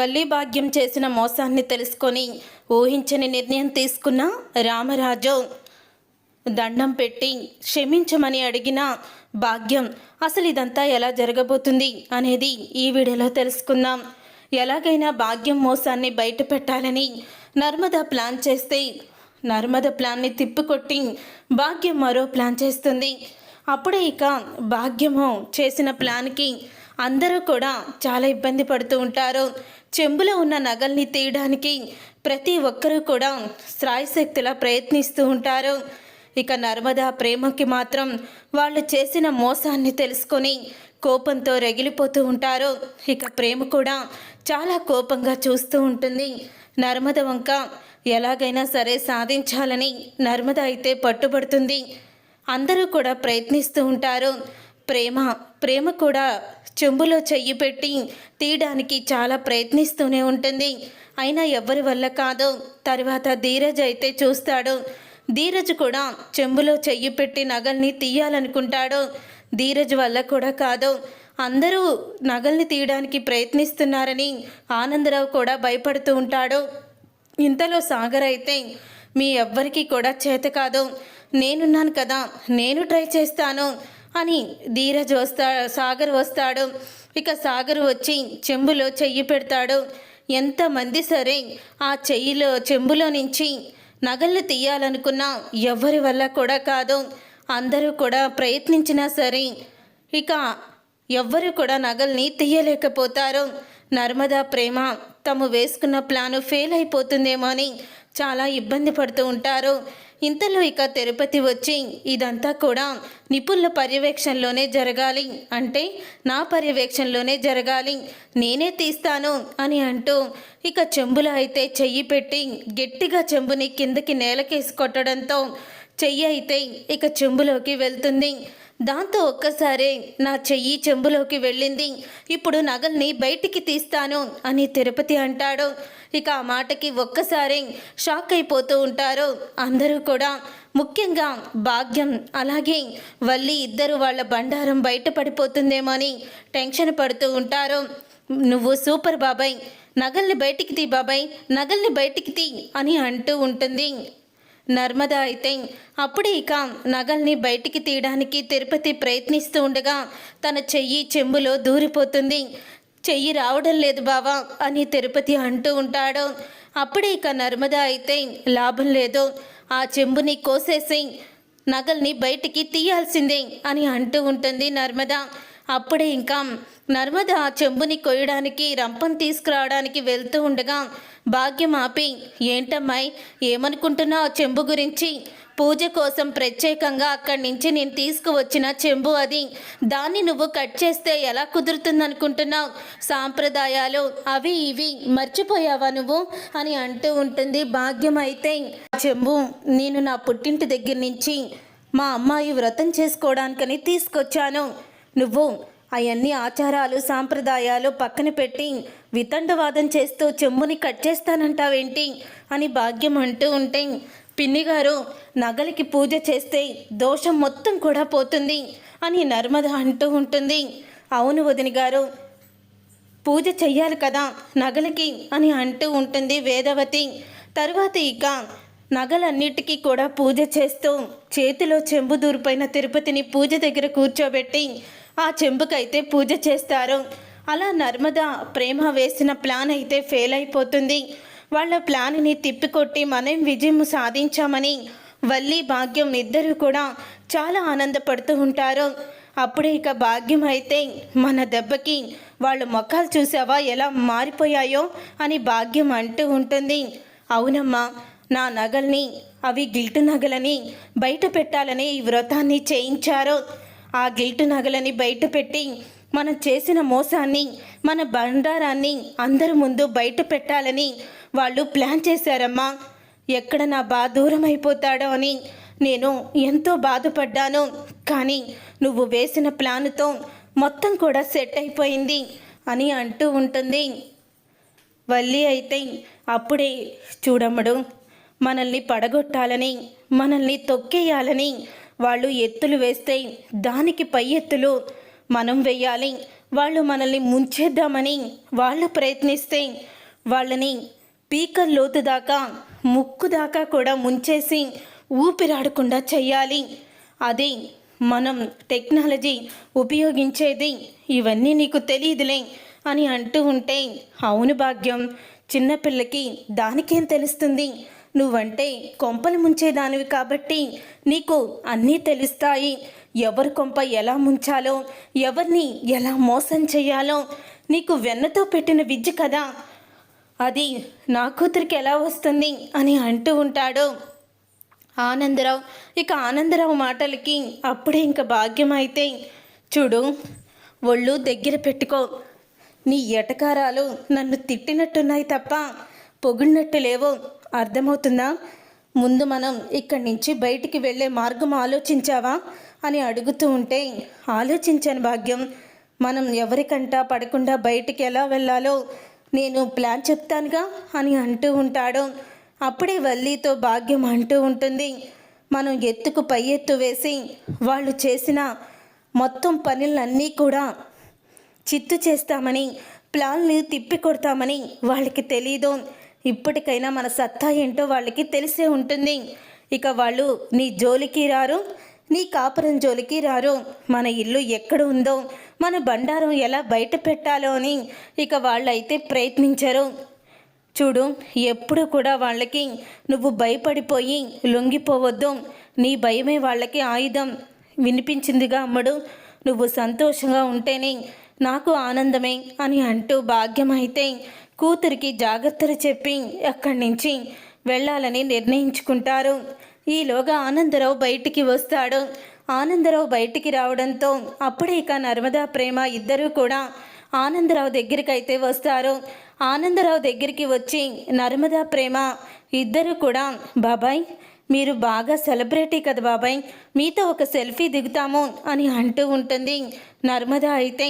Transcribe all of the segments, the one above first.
వల్లి భాగ్యం చేసిన మోసాన్ని తెలుసుకొని ఊహించని నిర్ణయం తీసుకున్న రామరాజు దండం పెట్టి క్షమించమని అడిగిన భాగ్యం అసలు ఇదంతా ఎలా జరగబోతుంది? అనేది ఈ వీడియోలో తెలుసుకుందాం. ఎలాగైనా భాగ్యం మోసాన్ని బయట పెట్టాలని నర్మద ప్లాన్ చేస్తే నర్మద ప్లాన్ని తిప్పికొట్టి భాగ్యం మరో ప్లాన్ చేస్తుంది. అప్పుడే ఇక భాగ్యము చేసిన ప్లాన్కి అందరూ కూడా చాలా ఇబ్బంది పడుతూ ఉంటారు. చెంబులో ఉన్న నగల్ని తీయడానికి ప్రతి ఒక్కరూ కూడా శ్రాయశక్తిలా ప్రయత్నిస్తూ ఉంటారు. ఇక నర్మదా ప్రేమకి మాత్రం వాళ్ళు చేసిన మోసాన్ని తెలుసుకొని కోపంతో రగిలిపోతూ ఉంటారు. ఇక ప్రేమ కూడా చాలా కోపంగా చూస్తూ ఉంటుంది. నర్మద వంక ఎలాగైనా సరే సాధించాలని నర్మద అయితే పట్టుబడుతుంది. అందరూ కూడా ప్రయత్నిస్తూ ఉంటారు. ప్రేమ ప్రేమ కూడా చెంబులో చెయ్యి పెట్టి తీయడానికి చాలా ప్రయత్నిస్తూనే ఉంటుంది. అయినా ఎవరి వల్ల కాదు. తర్వాత ధీరజ్ అయితే చూస్తాడు. ధీరజ్ కూడా చెంబులో చెయ్యి పెట్టి నగల్ని తీయాలనుకుంటాడు. ధీరజ్ వల్ల కూడా కాదు. అందరూ నగల్ని తీయడానికి ప్రయత్నిస్తున్నారని ఆనందరావు కూడా భయపడుతూ ఉంటాడు. ఇంతలో సాగర్ అయితే మీ ఎవ్వరికీ కూడా చేత కాదు. నేనున్నాను కదా. నేను ట్రై చేస్తాను. అని ధీరజ్ వస్తా సాగర్ వస్తాడు. ఇక సాగర్ వచ్చి చెంబులో చెయ్యి పెడతాడు. ఎంతమంది సరే ఆ చెయ్యిలో చెంబులో నుంచి నగలు తీయాలనుకున్నా ఎవరి వల్ల కూడా కాదు. అందరూ కూడా ప్రయత్నించినా సరే ఇక ఎవ్వరు కూడా నగల్ని తీయలేకపోతారు. నర్మదా ప్రేమ తాము వేసుకున్న ప్లాను ఫెయిల్ అయిపోతుందేమో అని చాలా ఇబ్బంది పడుతూ ఉంటారు. ఇంతలో ఇక తిరుపతి వచ్చి ఇదంతా కూడా నిపుణుల పర్యవేక్షణలోనే జరగాలి అంటే నా పర్యవేక్షణలోనే జరగాలి నేనే తీస్తాను అని అంటూ ఇక చెంబులో అయితే చెయ్యి పెట్టి గట్టిగా చెంబుని కిందకి నేలకేసి కొట్టడంతో చెయ్యి అయితే ఇక చెంబులోకి వెళ్తుంది. దాంతో ఒక్కసారే నా చెయ్యి చెంబులోకి వెళ్ళింది. ఇప్పుడు నగల్ని బయటికి తీస్తాను అని తిరుపతి అంటాడు. ఇక ఆ మాటకి ఒక్కసారి షాక్ అయిపోతూ ఉంటారు. అందరూ కూడా ముఖ్యంగా భాగ్యం అలాగే వల్లి ఇద్దరు వాళ్ళ బండారం బయటపడిపోతుందేమో అని టెన్షన్ పడుతూ ఉంటారు. నువ్వు సూపర్ బాబాయ్ నగల్ని బయటికి తీ బాబాయ్ నగల్ని బయటికి తీ అని అంటూ ఉంటుంది. నర్మద అయితే అప్పుడే ఇక నగల్ని బయటికి తీయడానికి తిరుపతి ప్రయత్నిస్తూ ఉండగా తన చెయ్యి చెంబులో దూరిపోతుంది. చెయ్యి రావడం లేదు బావా అని తిరుపతి అంటూ ఉంటాడు. అప్పుడే ఇక నర్మద అయితే లాభం లేదు. ఆ చెంబుని కోసేసి నగల్ని బయటికి తీయాల్సిందే అని అంటూ ఉంటుంది నర్మద. అప్పుడే ఇంకా నర్మద చెంబుని కొయ్యడానికి రంపం తీసుకురావడానికి వెళ్తూ ఉండగా భాగ్యం ఆపి ఏంటమ్మాయి ఏమనుకుంటున్నావు చెంబు గురించి? పూజ కోసం ప్రత్యేకంగా అక్కడి నుంచి నేను తీసుకువచ్చిన చెంబు అది. దాన్ని నువ్వు కట్ చేస్తే ఎలా కుదురుతుందనుకుంటున్నావు? సాంప్రదాయాలు అవి ఇవి మర్చిపోయావా నువ్వు? అని అంటూ ఉంటుంది భాగ్యం అయితే. "ఆ చెంబు నేను నా పుట్టింటి దగ్గర నుంచి మా అమ్మాయి వ్రతం చేసుకోవడానికని తీసుకొచ్చాను. నువ్వు అవన్నీ ఆచారాలు సాంప్రదాయాలు పక్కన పెట్టి వితండవాదం చేస్తూ చెంబుని కట్ చేస్తానంటావేంటి? అని భాగ్యం అంటూ ఉంటే పిన్ని గారు నగలికి పూజ చేస్తే దోషం మొత్తం కూడా పోతుంది అని నర్మద అంటూ ఉంటుంది. అవును వదిని గారు పూజ చెయ్యాలి కదా నగలకి అని అంటూ ఉంటుంది వేదవతి. తరువాత ఇక నగలన్నిటికీ కూడా పూజ చేస్తూ చేతిలో చెంబు దూరిపోయిన తిరుపతిని పూజ దగ్గర కూర్చోబెట్టి ఆ చెంబుకైతే పూజ చేస్తారు. అలా నర్మద ప్రేమ వేసిన ప్లాన్ అయితే ఫెయిల్ అయిపోతుంది. వాళ్ళ ప్లాన్ని తిప్పికొట్టి మనం విజయం సాధించామని వల్లి భాగ్యం ఇద్దరు కూడా చాలా ఆనందపడుతూ ఉంటారు. అప్పుడే ఇక భాగ్యం అయితే మన దెబ్బకి వాళ్ళ మొక్కలు చూసావా ఎలా మారిపోయాయో అని భాగ్యం అంటూ ఉంటుంది. అవునమ్మా నా నగల్ని అవి గిల్టు నగలని బయట పెట్టాలని ఈ వ్రతాన్ని చేయించారు. ఆ గిల్టు నగలని బయట పెట్టి మనం చేసిన మోసాన్ని మన బండారాన్ని అందరి ముందు బయట పెట్టాలని వాళ్ళు ప్లాన్ చేశారమ్మా. ఎక్కడ నా బా దూరం అయిపోతాడో అని నేను ఎంతో బాధపడ్డాను. కానీ నువ్వు వేసిన ప్లాన్తో మొత్తం కూడా సెట్ అయిపోయింది అని అంటూ ఉంటుంది. వల్లి అయితే అప్పుడే చూడమ్మడు మనల్ని పడగొట్టాలని మనల్ని తొక్కేయాలని వాళ్ళు ఎత్తులు వేస్తే దానికి పై ఎత్తులు మనం వెయ్యాలి వాళ్ళు మనల్ని ముంచేద్దామని వాళ్ళు ప్రయత్నిస్తే వాళ్ళని పీకర్ లోతు దాకా ముక్కు దాకా కూడా ముంచేసి ఊపిరాడకుండా చెయ్యాలి అది మనం టెక్నాలజీ ఉపయోగించేది. ఇవన్నీ నీకు తెలియదులే అని అంటూ ఉంటే అవును భాగ్యం. చిన్నపిల్లకి దానికేం తెలుస్తుంది? నువ్వంటే కొంపలు ముంచేదానివి కాబట్టి నీకు అన్నీ తెలుస్తాయి. ఎవరి కొంప ఎలా ముంచాలో ఎవరిని ఎలా మోసం చేయాలో నీకు వెన్నతో పెట్టిన విద్య కదా. అది నా కూతురికి ఎలా వస్తుంది అని అంటూ ఉంటాడు. ఆనందరావు ఇక ఆనందరావు మాటలకి అప్పుడే ఇంక భాగ్యం అయితే చూడు ఒళ్ళు దగ్గర పెట్టుకో. నీ ఎటకారాలు నన్ను తిట్టినట్టున్నాయి తప్ప పొగిడినట్టు లేవు. అర్థమవుతుందా? ముందు మనం ఇక్కడి నుంచి బయటికి వెళ్ళే మార్గం ఆలోచించావా? అని అడుగుతూ ఉంటే ఆలోచించాను భాగ్యం. మనం ఎవరికంటా పడకుండా బయటికి ఎలా వెళ్ళాలో నేను ప్లాన్ చెప్తానుగా అని అంటూ ఉంటాడు. అప్పుడే వల్లీతో భాగ్యం అంటూ ఉంటుంది. మనం ఎత్తుకు పై ఎత్తు వేసి వాళ్ళు చేసిన మొత్తం పనులన్నీ కూడా చిత్తు చేస్తామని ప్లాన్లు తిప్పి కొడతామని వాళ్ళకి తెలీదు. ఇప్పటికైనా మన సత్తా ఏంటో వాళ్ళకి తెలిసే ఉంటుంది. ఇక వాళ్ళు నీ జోలికి రారు నీ కాపురం జోలికి రారు. మన ఇల్లు ఎక్కడ ఉందో మన బండారం ఎలా బయట పెట్టాలో అని ఇక వాళ్ళైతే ప్రయత్నించరు. చూడు ఎప్పుడు కూడా వాళ్ళకి నువ్వు భయపడిపోయి లొంగిపోవద్దు. నీ భయమే వాళ్ళకి ఆయుధం. వినిపించిందిగా అమ్మడు నువ్వు సంతోషంగా ఉంటేనే నాకు ఆనందమే అని అంటూ భాగ్యం అయితే కూతురికి జాగ్రత్తలు చెప్పి అక్కడి నుంచి వెళ్ళాలని నిర్ణయించుకుంటారు. ఈలోగా ఆనందరావు బయటికి వస్తాడు. ఆనందరావు బయటికి రావడంతో అప్పుడే ఇక నర్మదా ప్రేమ ఇద్దరూ కూడా ఆనందరావు దగ్గరికి అయితే వస్తారు. ఆనందరావు దగ్గరికి వచ్చి నర్మదా ప్రేమ ఇద్దరు కూడా బాబాయ్ మీరు బాగా సెలబ్రిటీ కదా బాబాయ్ మీతో ఒక సెల్ఫీ దిగుతాము అని అంటూ ఉంటుంది నర్మదా అయితే.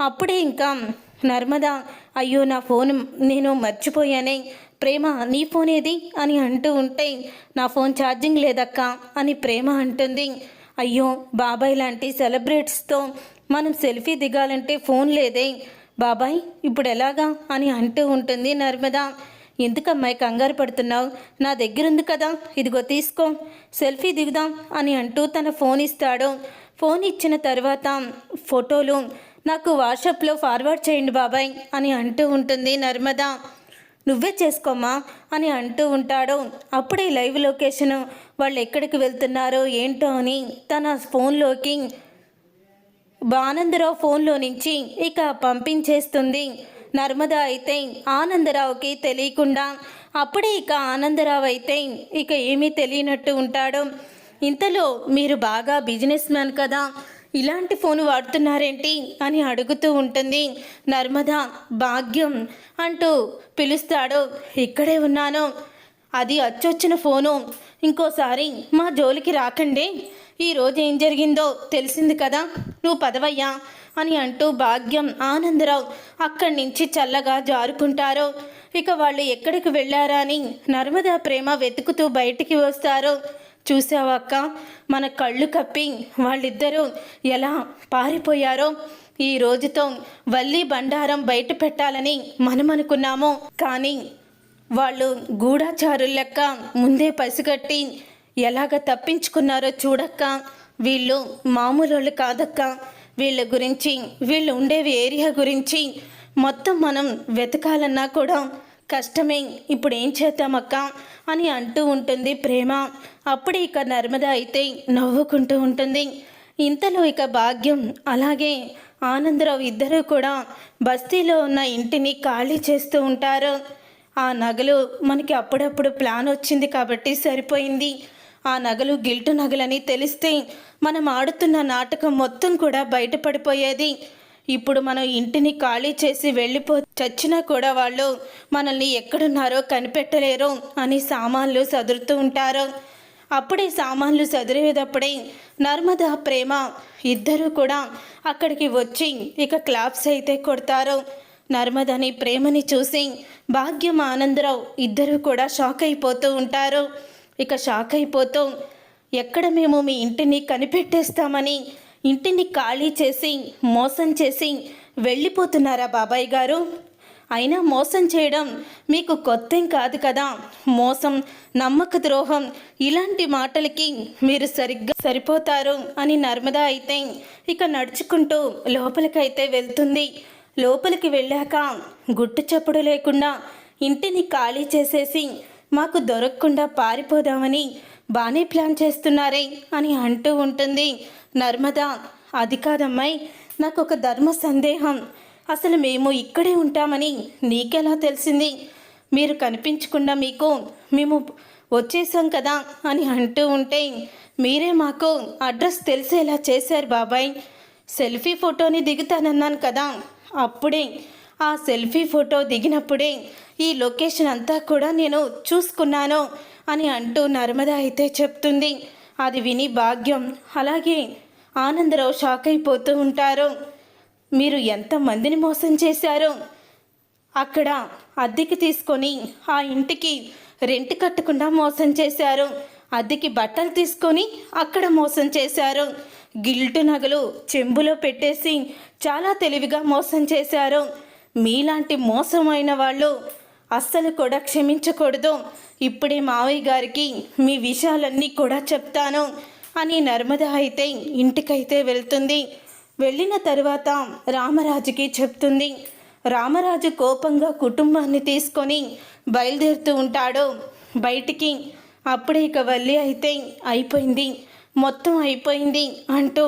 అప్పుడే ఇంకా నర్మదా అయ్యో నా ఫోన్ నేను మర్చిపోయానే. ప్రేమ నీ ఫోన్ ఏది అని అంటూ ఉంటే నా ఫోన్ ఛార్జింగ్ లేదక్క అని ప్రేమ అంటుంది. అయ్యో బాబాయ్ లాంటి సెలబ్రిటీస్తో మనం సెల్ఫీ దిగాలంటే ఫోన్ లేదే. బాబాయ్ ఇప్పుడు ఎలాగా? అని అంటూ ఉంటుంది నర్మదా. ఎందుకమ్మాయి కంగారు పడుతున్నావు? నా దగ్గర ఉంది కదా. ఇదిగో తీసుకో. సెల్ఫీ దిగుదాం అని అంటూ తన ఫోన్ ఇస్తాడు. ఫోన్ ఇచ్చిన తర్వాత ఫోటోలు నాకు వాట్సాప్లో ఫార్వర్డ్ చేయండి బాబాయ్ అని అంటూ ఉంటుంది నర్మదా. నువ్వే చేసుకోమ్మా అని అంటూ ఉంటాడు. అప్పుడే లైవ్ లొకేషన్ వాళ్ళు ఎక్కడికి వెళ్తున్నారో ఏంటో అని తన ఫోన్లోకి ఆనందరావు ఫోన్లో నుంచి ఇక పంపించేస్తుంది. నర్మద అయితే ఆనందరావుకి తెలియకుండా అప్పుడే ఇక ఆనందరావు అయితే ఇక ఏమీ తెలియనట్టు ఉంటాడు. ఇంతలో మీరు బాగా బిజినెస్ మ్యాన్ కదా ఇలాంటి ఫోన్ వాడుతున్నారేంటి? అని అడుగుతూ ఉంటుంది. నర్మద భాగ్యం అంటూ పిలుస్తాడు. ఇక్కడే ఉన్నాను. అది అచ్చొచ్చిన ఫోను. ఇంకోసారి మా జోలికి రాకండి. ఈరోజు ఏం జరిగిందో తెలిసింది కదా? నువ్వు పదవయ్యా అని అంటూ భాగ్యం ఆనందరావు అక్కడి నుంచి చల్లగా జారుకుంటారు. ఇక వాళ్ళు ఎక్కడికి వెళ్ళారా అని నర్మదా ప్రేమ వెతుకుతూ బయటికి వస్తారు. చూసావక్క? మన కళ్ళు కప్పి వాళ్ళిద్దరూ ఎలా పారిపోయారో ఈ రోజుతో వల్లి బండారం బయట పెట్టాలని మనం అనుకున్నాము కానీ వాళ్ళు గూఢాచారుల లెక్క ముందే పసిగట్టి ఎలాగ తప్పించుకున్నారో చూడక్క. వీళ్ళు మామూలు కాదక్క. వీళ్ళ గురించి వీళ్ళు ఉండేవి ఏరియా గురించి మొత్తం మనం వెతకాలన్నా కూడా కష్టమే ఇప్పుడు ఏం చేద్దామక్క అని అంటూ ఉంటుంది ప్రేమ. అప్పుడు ఇక నర్మద అయితే నవ్వుకుంటూ ఉంటుంది. ఇంతలో ఇక భాగ్యం అలాగే ఆనందరావు ఇద్దరూ కూడా బస్తీలో ఉన్న ఇంటిని ఖాళీ చేస్తూ ఉంటారు. ఆ నగలు మనకి అప్పుడప్పుడు ప్లాన్ వచ్చింది కాబట్టి సరిపోయింది. ఆ నగలు గిల్టు నగలని తెలిస్తే మనం ఆడుతున్న నాటకం మొత్తం కూడా బయటపడిపోయేది. ఇప్పుడు మనం ఇంటిని ఖాళీ చేసి వెళ్ళిపో చచ్చినా కూడా వాళ్ళు మనల్ని ఎక్కడున్నారో కనిపెట్టలేరు అని సామాన్లు సదురుతూ ఉంటారు. అప్పుడే సామాన్లు సదిరేటప్పుడే నర్మదా ప్రేమ ఇద్దరూ కూడా అక్కడికి వచ్చి ఇక క్లాప్స్ అయితే కొడతారు. నర్మదని ప్రేమని చూసి భాగ్యం ఆనందరావు ఇద్దరూ కూడా షాక్ అయిపోతూ ఉంటారు. ఇక షాక్ అయిపోతూ ఎక్కడ మేము మీ ఇంటిని కనిపెట్టేస్తామని ఇంటిని ఖాళీ చేసి మోసం చేసి వెళ్ళిపోతున్నారా బాబాయ్ గారు? అయినా మోసం చేయడం మీకు కొత్తేం కాదు కదా. మోసం నమ్మక ద్రోహం ఇలాంటి మాటలకి మీరు సరిగ్గా సరిపోతారు అని నర్మద అయితే ఇక నడుచుకుంటూ లోపలికైతే వెళ్తుంది. లోపలికి వెళ్ళాక గుట్టు చప్పుడు లేకుండా ఇంటిని ఖాళీ చేసేసి మాకు దొరకకుండా పారిపోదామని బాగానే ప్లాన్ చేస్తున్నారే అని అంటూ ఉంటుంది. నర్మద అది కాదమ్మాయి నాకు ఒక ధర్మ సందేహం. అసలు మేము ఇక్కడే ఉంటామని నీకెలా తెలిసింది? మీరు కనిపించకుండా మీకు మేము వచ్చేసాం కదా అని అంటూ ఉంటే మీరే మాకు అడ్రస్ తెలిసేలా చేశారు బాబాయ్. సెల్ఫీ ఫోటోని దిగుతానన్నాను కదా. అప్పుడే ఆ సెల్ఫీ ఫోటో దిగినప్పుడే ఈ లొకేషన్ అంతా కూడా నేను చూసుకున్నాను. అని అంటూ నర్మద అయితే చెప్తుంది. అది విని భాగ్యం. అలాగే ఆనందరావు షాక్ అయిపోతూ ఉంటారు. మీరు ఎంతమందిని మోసం చేశారు? అక్కడ అద్దెకి తీసుకొని ఆ ఇంటికి రెంట్ కట్టకుండా మోసం చేశారు. అద్దెకి బట్టలు తీసుకొని అక్కడ మోసం చేశారు. గిల్టు నగలు చెంబులో పెట్టేసి చాలా తెలివిగా మోసం చేశారు. మీలాంటి మోసమైన వాళ్ళు అస్సలు కూడా క్షమించకూడదు. ఇప్పుడే మావయ్య గారికి మీ విషయాలన్నీ కూడా చెప్తాను అని నర్మద అయితే ఇంటికైతే వెళ్తుంది. వెళ్ళిన తరువాత రామరాజుకి చెప్తుంది. రామరాజు కోపంగా కుటుంబాన్ని తీసుకొని బయలుదేరుతూ ఉంటాడు. బయటికి అప్పుడే ఇక వల్లి అయితే అయిపోయింది. మొత్తం అయిపోయింది అంటూ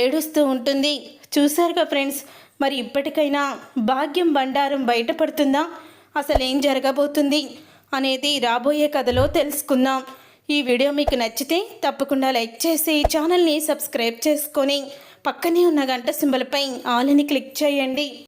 ఏడుస్తూ ఉంటుంది. చూశారుగా ఫ్రెండ్స్ మరి ఇప్పటికైనా భాగ్యం బండారం బయటపడుతుందా? అసలు ఏం జరగబోతుంది అనేది రాబోయే కథలో తెలుసుకుందాం. ఈ వీడియో మీకు నచ్చితే తప్పకుండా లైక్ చేసి ఛానల్ని సబ్స్క్రైబ్ చేసుకొని పక్కనే ఉన్న గంట సింబల్పై ఆల్ని క్లిక్ చేయండి.